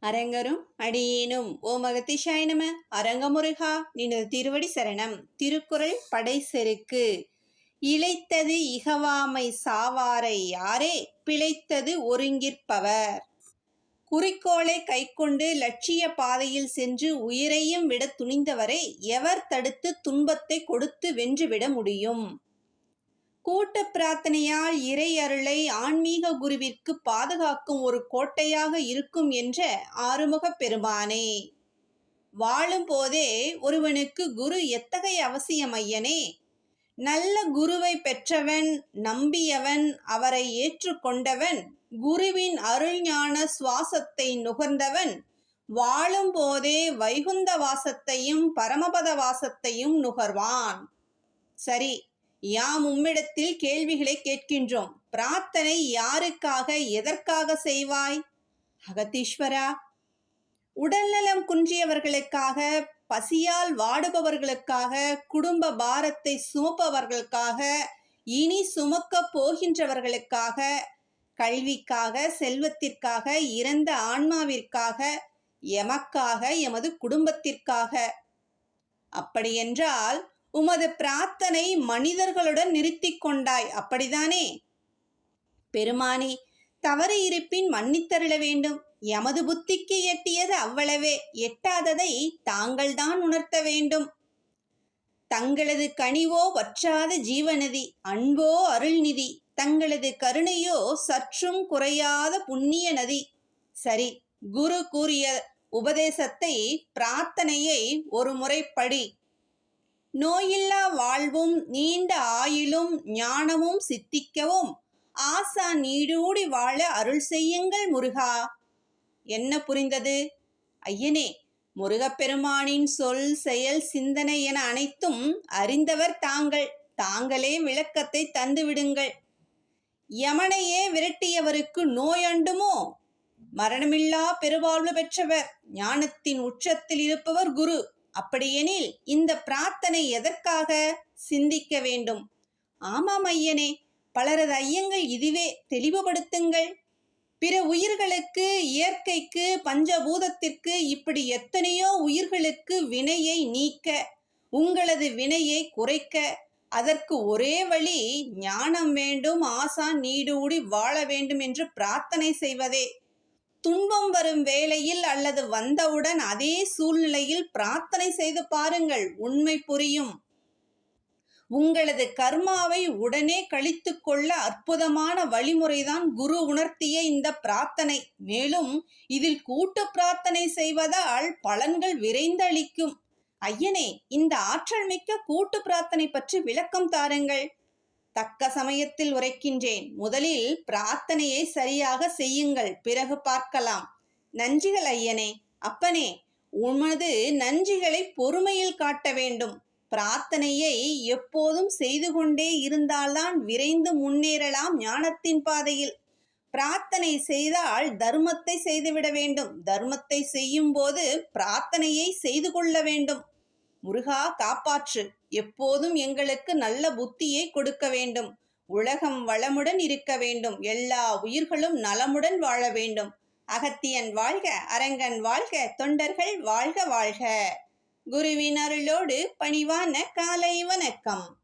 அரங்கரும் அடியேனும். ஓ மகதிஷாய நம. அரங்கமுருகா நினது திருவடி சரணம். திருக்குறள் படை செருக்கு இழைத்தது இகவாமை சாவாரை யாரே? பிழைத்தது ஒருங்கிற்பவர். குறிக்கோளை கைக்கொண்டு லட்சிய பாதையில் சென்று உயிரையும் விட துணிந்தவரை எவர் தடுத்து துன்பத்தை கொடுத்து வென்றுவிட முடியும்? கூட்ட பிரார்த்தனையால் இறை அருளை ஆன்மீக குருவிற்கு பாதுகாக்கும் ஒரு கோட்டையாக இருக்கும் என்ற ஆறுமுகப் பெருமானே. வாழும் போதே ஒருவனுக்கு குரு எத்தகைய அவசியம் ஐயனே நல்ல குருவை பெற்றவன் நம்பியவன் அவரை ஏற்றுக்கொண்டவன் குருவின் அருள்ஞான சுவாசத்தை நுகர்ந்தவன் வாழும் போதே வைகுந்த வாசத்தையும் பரமபத வாசத்தையும் நுகர்வான். சரி யாம் உம்மிடத்தில் கேள்விகளை கேட்கின்றோம். பிரார்த்தனை யாருக்காக எதற்காக செய்வாய்? அகத்தீஸ்வரா உடல்நலம் குன்றியவர்களுக்காக பசியால் வாடுபவர்களுக்காக குடும்ப பாரத்தை சுமப்பவர்களுக்காக இனி சுமக்கப் போகின்றவர்களுக்காக கல்விக்காக செல்வத்திற்காக இறந்த ஆன்மாவிற்காக எமக்காக எமது குடும்பத்திற்காக. அப்படியென்றால் உமது பிரார்த்தனை மனிதர்களுடன் நிறுத்தி கொண்டாய். அப்படிதானே? பெருமானே தவறு இருப்பின் மன்னித்தருள வேண்டும். எமது புத்திக்கு எட்டியது அவ்வளவே. எட்டாததை தாங்கள்தான் உணர்த்த வேண்டும். தங்களது கனிவோ வற்றாத ஜீவநதி அன்போ அருள்நிதி தங்களது கருணையோ சற்றும் குறையாத புண்ணிய நதி. சரி குரு கூறிய உபதேசத்தை பிரார்த்தனையை ஒரு முறை படி. நோயில்லா வாழ்வும் நீண்ட ஆயுளும் ஞானமும் சித்திக்கவும். ஆசா நீடூடி வாழ அருள் செய்யுங்கள் முருகா. என்ன புரிந்தது? ஐயனே முருகப்பெருமானின் சொல் செயல் சிந்தனை என அனைத்தும் அறிந்தவர் தாங்கள். தாங்களே விளக்கத்தை தந்து விடுங்கள். யமனையே விரட்டியவருக்கு நோயண்டுமோ மரணமில்லா பெருவாழ்வு பெற்றவர் ஞானத்தின் உச்சத்தில் இருப்பவர் குரு. அப்படியெனில் இந்த பிரார்த்தனை எதற்காக சிந்திக்க வேண்டும்? ஆமாம் ஐயனே பலரது ஐயங்கள் இதுவே. தெளிவுபடுத்துங்கள். பிற உயிர்களுக்கு இயற்கைக்கு பஞ்சபூதத்திற்கு இப்படி எத்தனையோ உயிர்களுக்கு வினையை நீக்க உங்களது வினையை குறைக்க அதற்கு ஒரே வழி ஞானம் வேண்டும் ஆசான் நீடூடி வாழ வேண்டும் என்று பிரார்த்தனை செய்வதே. துன்பம் வரும் வேளையில் அல்லது வந்தவுடன் அதே சூழ்நிலையில் பிரார்த்தனை செய்து பாருங்கள். உண்மை புரியும். உங்களது கர்மாவை உடனே கழித்து கொள்ள அற்புதமான வழிமுறைதான் குரு உணர்த்திய இந்த பிரார்த்தனை. மேலும் இதில் கூட்டு பிரார்த்தனை செய்வதால் பலன்கள் விரைந்து அளிக்கும் ஐயனே இந்த ஆற்றல் மிக்க கூட்டு பிரார்த்தனை பற்றி விளக்கம் தாருங்கள். தக்க சமயத்தில் உரைக்கின்றேன். முதலில் பிரார்த்தனையை சரியாக செய்யுங்கள். பிறகு பார்க்கலாம். நன்றிகள் ஐயனே! அப்பனே உமது நன்றிகளை பொறுமையில் காட்ட வேண்டும். பிரார்த்தனையை எப்போதும் செய்து கொண்டே இருந்தால்தான் விரைந்து முன்னேறலாம் ஞானத்தின் பாதையில். பிரார்த்தனை செய்தால் தர்மத்தை செய்துவிட வேண்டும். தர்மத்தை செய்யும் போது பிரார்த்தனையை செய்து கொள்ள வேண்டும். முருகா காப்பாற்று. எப்போதும் எங்களுக்கு நல்ல புத்தியை கொடுக்க வேண்டும். உலகம் வளமுடன் இருக்க வேண்டும். எல்லா உயிர்களும் நலமுடன் வாழ வேண்டும். அகத்தியன் வாழ்க அரங்கன் வாழ்க தொண்டர்கள் வாழ்க வாழ்க. குருவின் அருளோடு பணிவான காலை வணக்கம்.